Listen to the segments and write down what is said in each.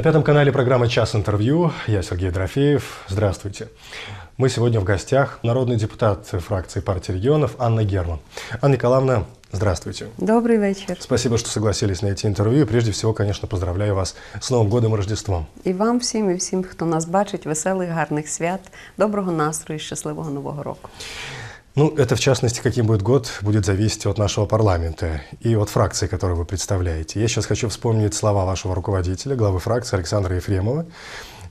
На пятом канале программа «Час интервью». Я Сергей Дорофеев. Здравствуйте. Мы сегодня в гостях народный депутат фракции партии регионов Анна Герман. Анна Николаевна, здравствуйте. Добрий вечір. Спасибо, что согласились на эти интервью. И прежде всего, конечно, поздравляю вас с Новым годом и Рождеством. І вам всім, і всім, хто нас бачить, веселих, гарних свят, доброго настрою, і щасливого нового року. Ну, это, в частности, каким будет год, будет зависеть от нашего парламента и от фракции, которую вы представляете. Я сейчас хочу вспомнить слова вашего руководителя, главы фракции Александра Ефремова.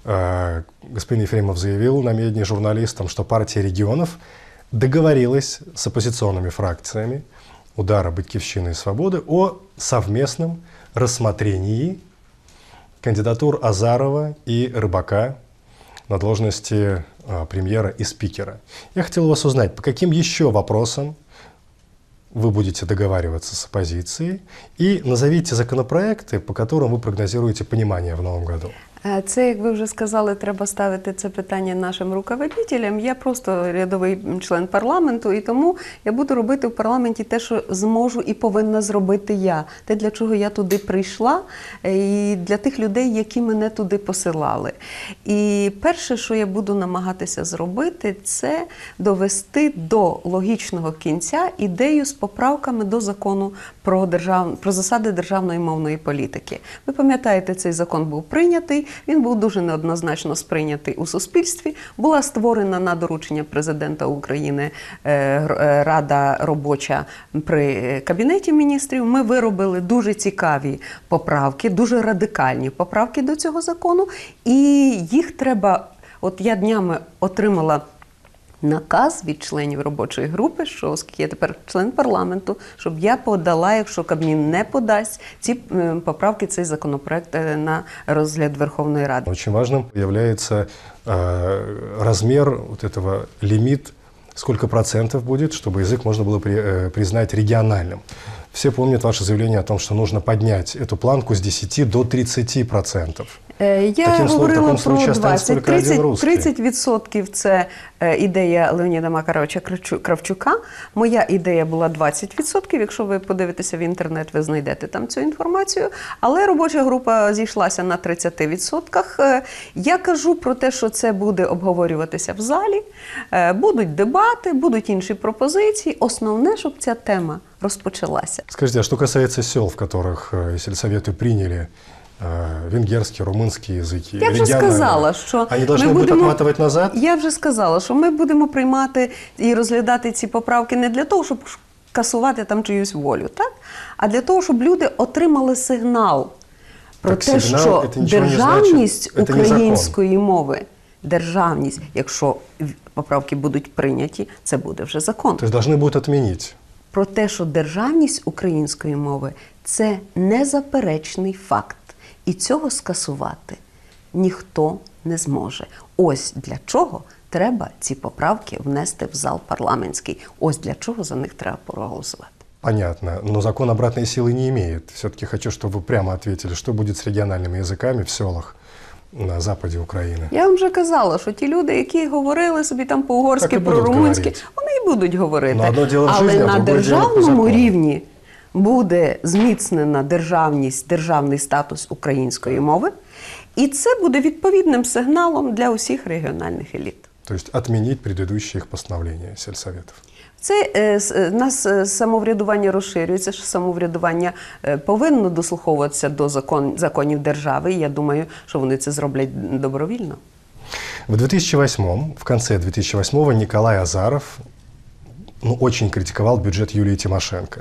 Э, Господин Ефремов заявил на медне журналистам, что партия регионов договорилась с оппозиционными фракциями «Удара», «Батьковщины» и «Свободы» о совместном рассмотрении кандидатур Азарова и Рыбака на должности а, премьера и спикера. Я хотел вас узнать, по каким еще вопросам вы будете договариваться с оппозицией и назовите законопроекты, по которым вы прогнозируете понимание в новом году. Е, Це, як ви вже сказали, треба ставити це питання нашим руководителям. Я просто рядовий член парламенту, і тому я буду робити в парламенті те, що зможу і повинна зробити я. Те, для чого я туди прийшла, е, і для тих людей, які мене туди посилали. І перше, що я буду намагатися зробити, це довести до логічного кінця ідею з поправками до закону про держав... про засади державної мовної політики. Ви пам'ятаєте, цей закон був прийнятий. Він був дуже неоднозначно сприйнятий у суспільстві. Була створена на доручення президента України е, е, Рада робоча при кабінеті міністрів. Ми виробили дуже цікаві поправки, дуже радикальні поправки до цього закону, і їх треба. От я днями отримала наказ від членів робочої групи, що оскільки я тепер член парламенту, щоб я подала, якщо Кабмін не подасть ці е, поправки, цей законопроект е, на розгляд Верховної Ради. Очень важным является э, размер вот этого лимит, сколько процентов будет, чтобы язык можно было при- э, признать региональным. Все помнят ваше заявление о том, что нужно поднять эту планку с 10 до 30 процентов. Е, Я Таким словом, в говорила такому про случае останется 20, только один 30, русский. 30% це е, ідея Леоніда Макаровича Кравчу- Кравчука. Моя ідея була 20%. Якщо ви подивитеся в інтернет, ви знайдете там цю інформацію. Але робоча група зійшлася на 30%. Е, Я кажу про те, що це буде обговорюватися в залі, е, будуть дебати, будуть інші пропозиції. Основне, щоб ця тема розпочалася. Скажите, а что касается сел, в которых э, сельсоветы приняли э, венгерские, румынские языки? Я вже региональные, сказала, що Они должны ми будут будемо... отматывать назад? Я вже сказала, що ми будемо приймати і розглядати ці поправки не для того, щоб касувати там чиюсь волю, так? а для того, щоб люди отримали сигнал про Так те, сигнал що це нічого не державність значить. Це не закон. української мови, державність, якщо поправки будуть прийняті, це буде вже закон. То есть должны будут отменить. Про те, що державність української мови це незаперечний факт, і цього скасувати ніхто не зможе. Ось для чого треба ці поправки внести в зал парламентський. Ось для чого за них треба проголосувати. Понятно, но закон обратной силы не имеет. Все-таки хочу, чтобы вы прямо ответили, что будет с региональными языками в селах на западе Украины. Я вам вже казала, що ті люди, які говорили собі там Так і по-угорськи, будуть про-румунськи, говорити. вони і будуть говорити. Ну, одно діло в Але житті, а на друге діло по державному закону. рівні буде зміцнена державність, державний статус української мови, і це буде відповідним сигналом для усіх регіональних еліт. То есть отменить предыдущие их постановления. Це е, е, нас е, самоврядування розширюється, що самоврядування повинно дослуховуватися до закон, законів держави. І я думаю, що вони це зроблять добровільно. В 2008, в конце 2008 Николай Азаров ну, очень критиковал бюджет Юлии Тимошенко.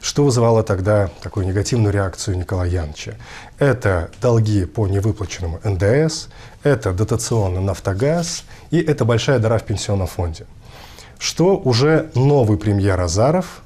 Что вызывало тогда такую негативную реакцию Николая Яновича? Это долги по невыплаченному НДС, это дотационный «Нафтогаз» и это большая дыра в пенсионном фонде. Что уже новый премьер Азаров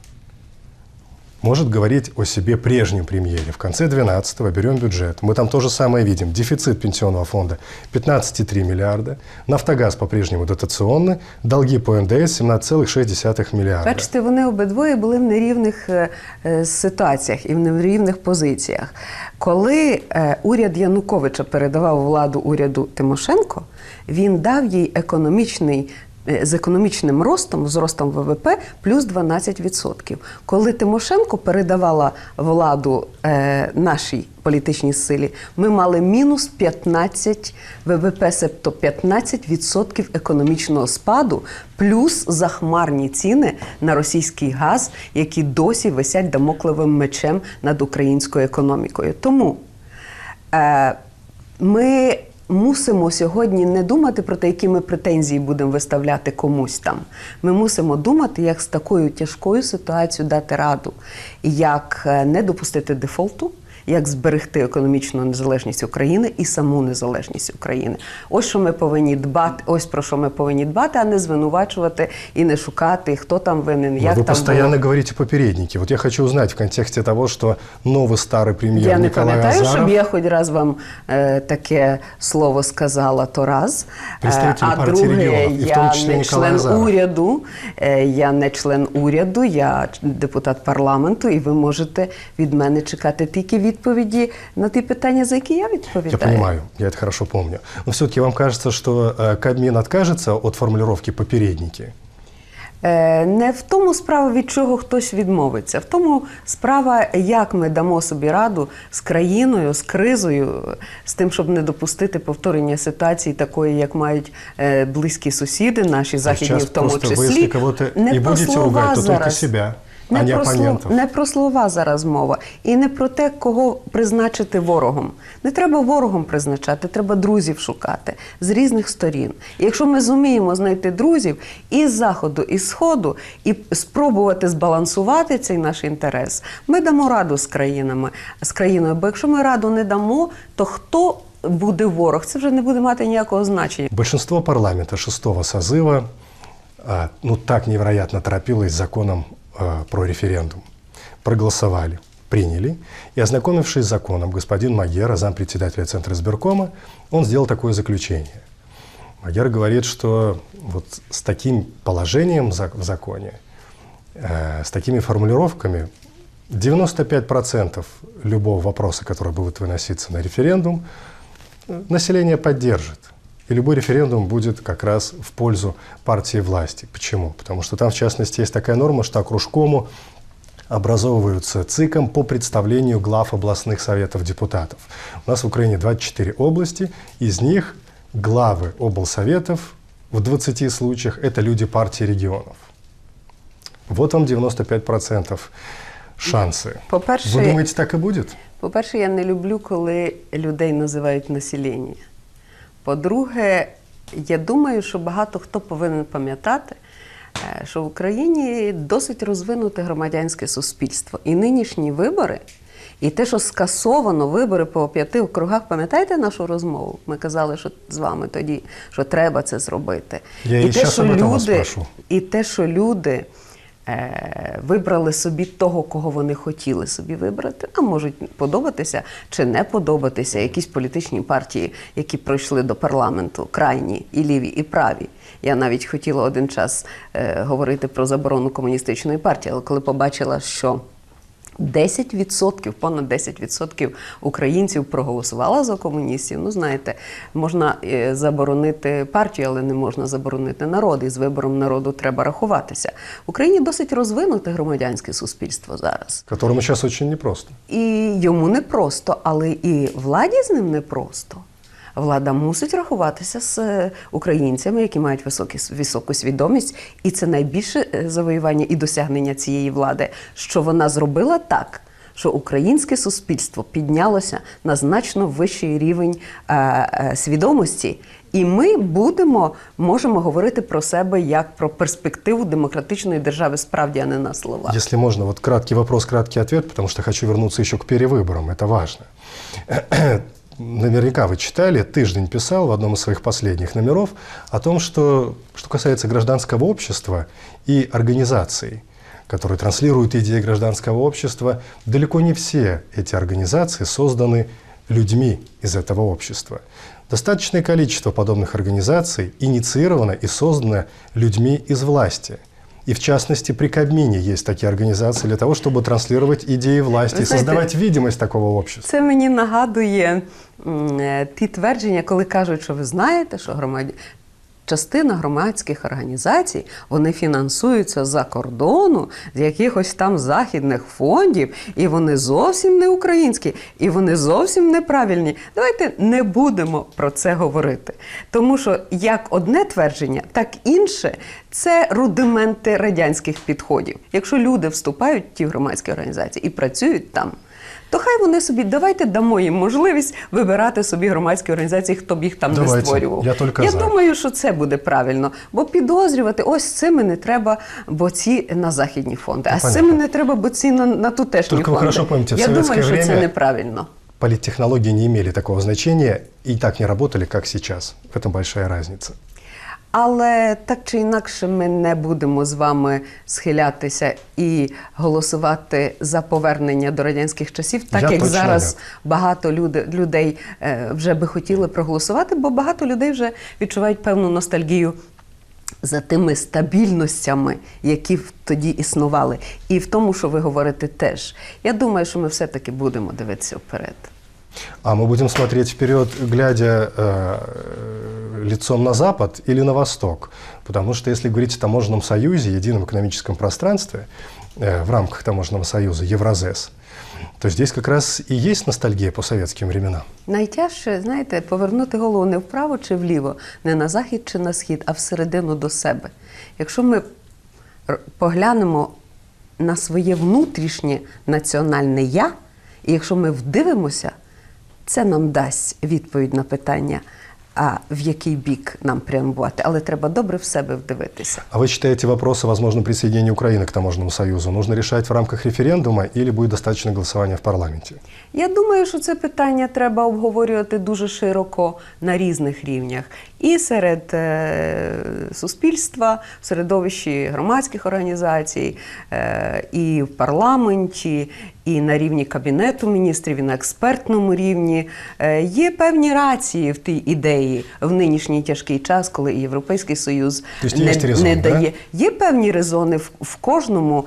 может говорить о себе прежнем премьере. В конце 12-го берем бюджет. Мы там то же самое видим. Дефицит пенсионного фонда 15,3 миллиарда. Нафтогаз по-прежнему дотационный. Долги по НДС 17,6 миллиарда. Бачите, вони обидвоє були в нерівних е, е, ситуаціях і в нерівних позиціях. Коли е, уряд Януковича передавав владу уряду Тимошенко, він дав їй економічний з економічним ростом, з ростом ВВП плюс 12%. Коли Тимошенко передавала владу е, нашій політичній силі, ми мали мінус 15 ВВП, себто 15% економічного спаду, плюс захмарні ціни на російський газ, які досі висять дамоклевим мечем над українською економікою. Тому е, ми мусимо сьогодні не думати про те, які ми претензії будемо виставляти комусь там. Ми мусимо думати, як з такою тяжкою ситуацією дати раду, як е, не допустити дефолту Як зберегти економічну незалежність України і саму незалежність України? Ось що ми повинні дбати, ось про що ми повинні дбати, а не звинувачувати і не шукати, хто там винен, Но як вы там постоянно було. говорите попередники. Вот я хочу узнать в контексте того, что новый старый премьер Я не Николай пам'ятаю, Азаров... щоб я хоч раз вам е, таке слово сказала, то раз. Е, Представитель а партії друге, регіонів, і в тому я числі не Ніколай член Азаров. уряду. Е, я не член уряду, я депутат парламенту, і ви можете від мене чекати тільки відповіді на ті питання, за які я відповідаю. Я понимаю, я это хорошо помню. Но все-таки вам кажется, что э, Кабмин откажется от формулировки «попередники»? Е, Не в тому справа, від чого хтось відмовиться. В тому справа, як ми дамо собі раду з країною, з кризою, з тим, щоб не допустити повторення ситуації такої, як мають е, близькі сусіди, наші західні, в тому просто ви, Не і про будете слова тільки зараз. себе, не про, слов- не про слова зараз мова. І не про те, кого призначити ворогом. Не треба ворогом призначати, треба друзів шукати з різних сторін. І якщо ми зуміємо знайти друзів і з заходу, і з сходу, і спробувати збалансувати цей наш інтерес, ми дамо раду з країнами, з країною. Бо якщо ми раду не дамо, то хто буде ворог? Це вже не буде мати ніякого значення. Большинство парламента шестого созыва ну, так невероятно торопилось законом а, про референдум. Проголосовали, приняли. И ознакомившись с законом, господин Магера, зампредседателя Центра избиркома, он сделал такое заключение. Магер говорит, что вот с таким положением в законе, э, с такими формулировками, 95% любого вопроса, который будет выноситься на референдум, э, население поддержит. И любой референдум будет как раз в пользу партии власти. Почему? Потому что там, в частности, есть такая норма, что окружкому образовываются ЦИКом по представлению глав областных советов депутатов. У нас в Украине 24 области, из них главы облсоветов в 20 случаях – это люди партии регионов. Вот вам 95% шансы. По-перше, Вы думаете, так и будет? По-перше, я не люблю, коли людей називають населення. По-друге, я думаю, що багато хто повинен пам'ятати, е, що в Україні досить розвинуте громадянське суспільство. І нинішні вибори, і те, що скасовано вибори по п'яти округах, пам'ятаєте нашу розмову? Ми казали, що з вами тоді, що треба це зробити. Я і этом вас спрошу. і те, що люди вибрали собі того, кого вони хотіли собі вибрати, а можуть подобатися чи не подобатися якісь політичні партії, які пройшли до парламенту, крайні, і ліві, і праві. Я навіть хотіла один час е, говорити про заборону комуністичної партії, але коли побачила, що 10%, понад 10% українців проголосувало за комуністів. Ну, знаєте, можна е, заборонити партію, але не можна заборонити народ. І з вибором народу треба рахуватися. В Україні досить розвинуте громадянське суспільство зараз. Которому сейчас очень непросто. І йому непросто, але і владі з ним непросто. Влада мусить рахуватися з е, українцями, які мають високі, високу свідомість, і це найбільше е, завоювання і досягнення цієї влади, що вона зробила так, що українське суспільство піднялося на значно вищий рівень е, е, свідомості. І ми будемо можемо говорити про себе як про перспективу демократичної держави, справді, а не на слова. Если можно, вот краткий вопрос, краткий ответ, потому что хочу вернуться еще к перевыборам, это важно. Наверняка вы читали, Тыждень писал в одном из своих последних номеров о том, что, что касается гражданского общества и организаций, которые транслируют идеи гражданского общества, далеко не все эти организации созданы людьми из этого общества. Достаточное количество подобных организаций инициировано и создано людьми из власти – и в частности, при Кабмине есть такие организации для того, чтобы транслировать идеи власти, Вы знаете, создавать видимость такого общества. Це мені нагадує е, ті твердження, коли кажуть, що ви знаєте, що громадян. Частина громадських організацій вони фінансуються за кордону з якихось там західних фондів, і вони зовсім не українські, і вони зовсім неправильні. Давайте не будемо про це говорити. Тому що як одне твердження, так інше це рудименти радянських підходів. Якщо люди вступають в ті громадські організації і працюють там. То хай вони собі давайте дамо їм можливість вибирати собі громадські організації, хто б їх там не створював. я тільки я за. думаю, що це буде правильно. Бо підозрювати ось цими не треба, бо ці на західні фонди, а з цими не треба, бо ці на, на тутешні Тільки ви фонди. хорошо пам'ятаєте, я думаю, що це неправильно. Политтехнологии не имели такого значения и так не работали, как сейчас. В этом большая разница. Але так чи інакше ми не будемо з вами схилятися і голосувати за повернення до радянських часів, так Я як точно зараз багато люди, людей е, вже би хотіли проголосувати, бо багато людей вже відчувають певну ностальгію. За тими стабільностями, які тоді існували, і в тому, що ви говорите, теж. Я думаю, що ми все-таки будемо дивитися вперед. А мы будем смотреть вперед, глядя э, лицом на запад или на восток. Потому что если говорить о таможенном союзе, едином экономическом пространстве, э, в рамках таможенного союза, Евразес, то здесь как раз и есть ностальгия по советским временам. Найтяжче, знаєте, повернути голову не вправо чи вліво, не на захід чи на схід, а всередину до себе. Якщо ми р- поглянемо на своє внутрішнє національне я, і якщо ми вдивимося, це нам дасть відповідь на питання, а в який бік нам прямувати. Але треба добре в себе вдивитися. А ви считаете вопрос о возможном присоединении Украины к таможенному союзу нужно решать в рамках референдума или будет достаточно голосування в парламенті? Я думаю, що це питання треба обговорювати дуже широко на різних рівнях. І серед е, суспільства, в середовищі громадських організацій, е, і в парламенті, і на рівні кабінету міністрів, і на експертному рівні. Е, є певні рації в тій ідеї в нинішній тяжкий час, коли і Європейський Союз не, резон, не да? дає. Є певні резони в, в кожному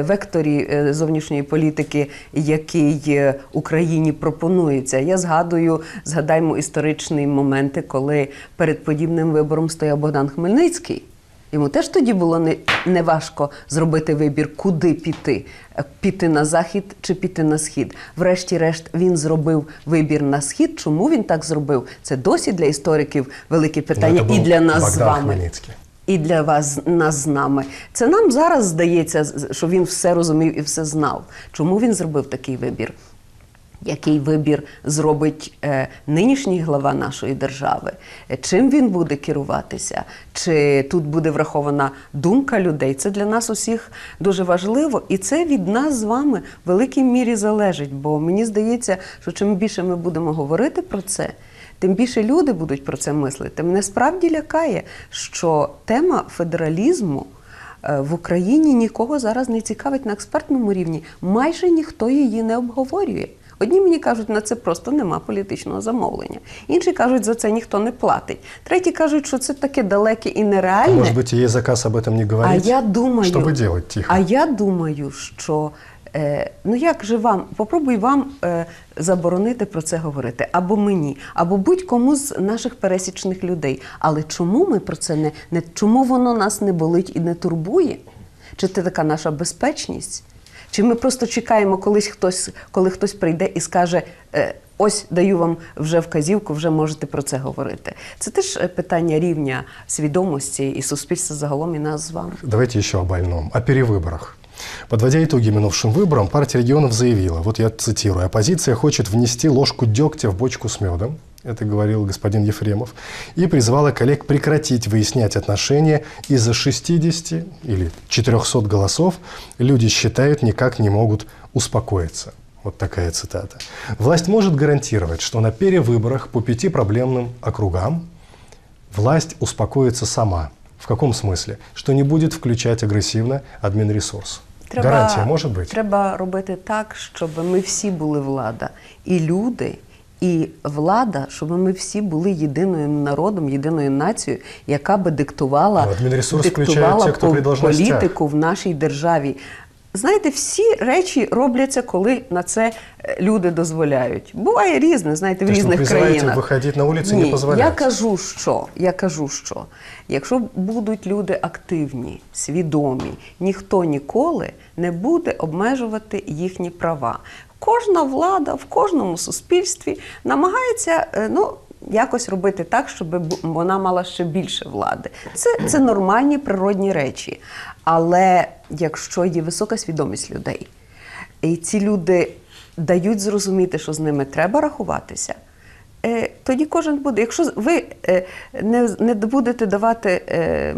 векторі зовнішньої політики, який Україні пропонується. Я згадую, згадаймо історичні моменти, коли перед подібним вибором стояв Богдан Хмельницький. Йому теж тоді було не, не зробити вибір, куди піти. Е, Піти на захід чи піти на схід. Врешті-решт він зробив вибір на схід. Чому він так зробив? Це досі для істориків велике питання, Ну, і для нас з вами Хмельницький. і для вас нас з нами. Це нам зараз здається, що він все розумів і все знав. Чому він зробив такий вибір? Який вибір зробить е, нинішній глава нашої держави? Е, Чим він буде керуватися? Чи тут буде врахована думка людей? Це для нас усіх дуже важливо, і це від нас з вами в великій мірі залежить. Бо мені здається, що чим більше ми будемо говорити про це, тим більше люди будуть про це мислити. Мене справді лякає, що тема федералізму е, в Україні нікого зараз не цікавить на експертному рівні. Майже ніхто її не обговорює. Одні мені кажуть, на це просто нема політичного замовлення. Інші кажуть, за це ніхто не платить. Треті кажуть, що це таке далеке і А нереальне. может быть, и есть заказ об этом не А говорить? я думаю, Что бы делать тихо? А я думаю, що е, ну як же вам, попробуй вам е, заборонити про це говорити, або мені, або будь-кому з наших пересічних людей. Але чому ми про це не, не чому воно нас не болить і не турбує? Чи це така наша безпечність? Чи ми просто чекаємо, колись хтось, коли хтось прийде і скаже: е, ось даю вам вже вказівку, вже можете про це говорити. Це теж е, питання рівня свідомості і суспільства загалом і нас з вами. Давайте еще о больном, о перевыборах. Подводя итоги минувшим выборам, партия регионов заявила, вот я цитирую, оппозиция хочет внести ложку дегтя в бочку с медом, это говорил господин Ефремов, и призвала коллег прекратить выяснять отношения из-за 60 или 400 голосов люди считают никак не могут успокоиться. Вот такая цитата. Власть может гарантировать, что на перевыборах по пяти проблемным округам власть успокоится сама. В каком смислі? Що не буде включати агресивно адмінресурс. Треба, Гарантія може бути? Треба робити так, щоб ми всі були влада. І люди, і влада, щоб ми всі були єдиним народом, єдиною нацією, яка би диктувала, Ну, диктувала ті, хто політику в нашій державі. знаєте, всі речі робляться, коли на це е, люди дозволяють. Буває різне, знаєте, в То есть вы різних призываете країнах. выходить на улицу и не Ні, позволять? Я кажу, що я кажу, що якщо будуть люди активні, свідомі, ніхто ніколи не буде обмежувати їхні права. Кожна влада в кожному суспільстві намагається е, ну. Якось робити так, щоб бу- вона мала ще більше влади. Це, це нормальні природні речі. Але якщо є висока свідомість людей, і ці люди дають зрозуміти, що з ними треба рахуватися, е, тоді кожен буде. Якщо ви е, не, не будете давати е,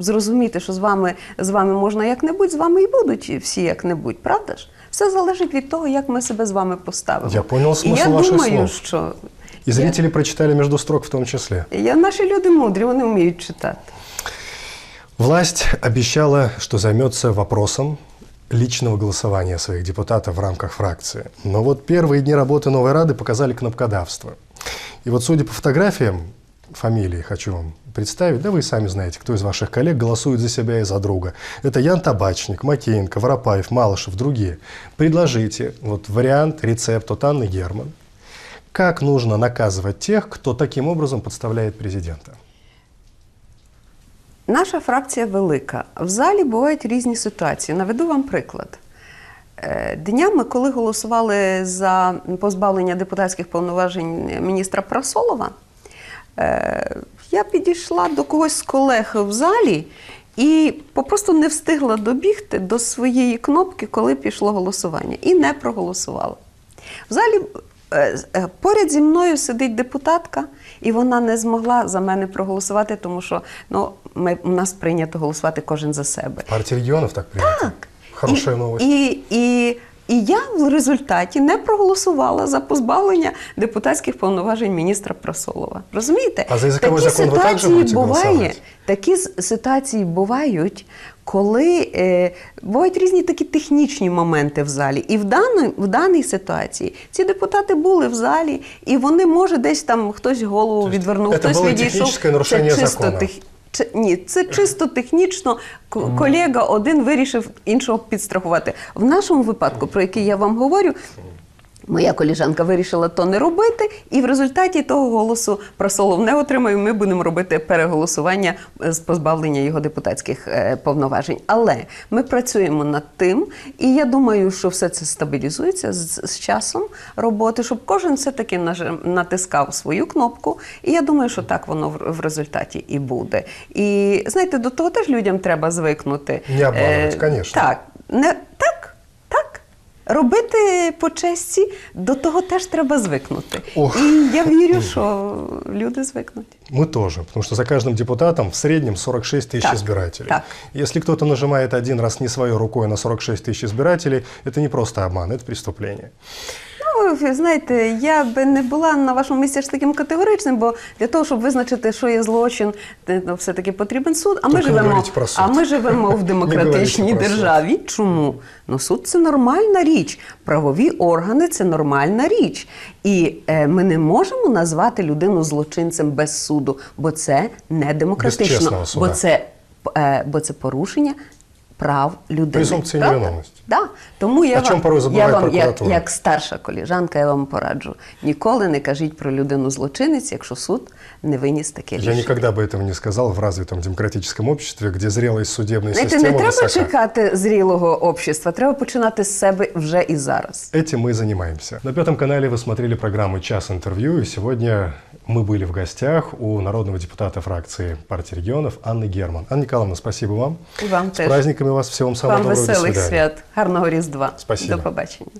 зрозуміти, що з вами, з вами можна як-небудь, з вами і будуть всі як-небудь, правда ж? Все залежить від того, як ми себе з вами поставимо. Я понял І смысл я ваших думаю, слов. що И зрители прочитали между строк в том числе. я, наші люди мудрі, вони вміють читати. Власть обещала, что займется вопросом личного голосования своих депутатов в рамках фракции. Но вот первые дни работы новой Рады показали кнопкодавство. И вот судя по фотографиям, фамилии хочу вам представить, да вы и сами знаете, кто из ваших коллег голосует за себя и за друга. Это Ян Табачник, Макеенко, Воропаев, Малышев, другие. Предложите вот вариант, рецепт от Анны Герман. Как нужно наказывать тех, кто таким образом подставляет президента? Наша фракція велика. В залі бувають різні ситуації. Наведу вам приклад. Е, Днями, коли голосували за позбавлення депутатських повноважень міністра Прасолова, е, я підійшла до когось з колег в залі і попросту не встигла добігти до своєї кнопки, коли пішло голосування, і не проголосувала. В залі поряд зі мною сидить депутатка, і вона не змогла за мене проголосувати, тому що ну, ми, у нас прийнято голосувати кожен за себе. Партія регіонів так прийнято? Так. Хороша новость. І, і, і я в результаті не проголосувала за позбавлення депутатських повноважень міністра Прасолова. Розумієте? А за Такі закон ситуації будете буває, такі ситуації бувають, коли е, бувають різні такі технічні моменти в залі. І в даній, в даній ситуації ці депутати були в залі, і вони, може, десь там хтось голову Тобто відвернув, це хтось було відійшов. технічне нарушення Це чисто закону. тех- Ні, це чисто технічно. Колега один вирішив іншого підстрахувати. В нашому випадку, про який я вам говорю, моя коліжанка вирішила то не робити, і в результаті того голосу просолов не отримає. Ми будемо робити переголосування е, з позбавлення його депутатських е, повноважень. Але ми працюємо над тим, і я думаю, що все це стабілізується з, з часом роботи, щоб кожен все-таки нажим- натискав свою кнопку. І я думаю, що так воно в, в результаті і буде. І знаєте, до того теж людям треба звикнути. Не обманувати, Е. Так, не так Робити по честі, до того теж треба звикнути. Ох. І я вірю, що люди звикнуть. Мы тоже, потому что за каждым депутатом в среднем 46 тысяч Так, избирателей. так. Если кто-то нажимает один раз не своей рукой на 46 тысяч избирателей, это не просто обман, это преступление. Ну, ви знаєте, я би не була на вашому місці ж таким категоричним, бо для того, щоб визначити, що є злочин, ну, все-таки потрібен суд. А ми, живемо, про суд. а ми живемо в демократичній державі. Чому? Ну, суд це нормальна річ. Правові органи це нормальна річ. І е, ми не можемо назвати людину злочинцем без суду, бо це не демократично. Бо це, е, бо це порушення. Прав людини. Презумпція невиновності. Да. Тому я О чому вам, порой я забуває вам як, прокуратура. як старша коліжанка, я вам пораджу. Ніколи не кажіть про людину злочинець, якщо суд не виніс таке Я рішення. никогда бы этого не сказал в развитом демократическом обществе, где зрелость судебной Знаєте, системы не треба высока. чекати зрілого общества, треба починати з себе вже і зараз. Этим мы и занимаемся. На Пятом канале вы смотрели программу «Час интервью», и сегодня мы были в гостях у народного депутата фракции партии регионов Анны Герман. Анна Николаевна, спасибо вам. І вам С теж. праздниками вас, всего вам самого Вам доброго, до веселих свидания. свят, гарного Різдва. Спасибо. До побачення.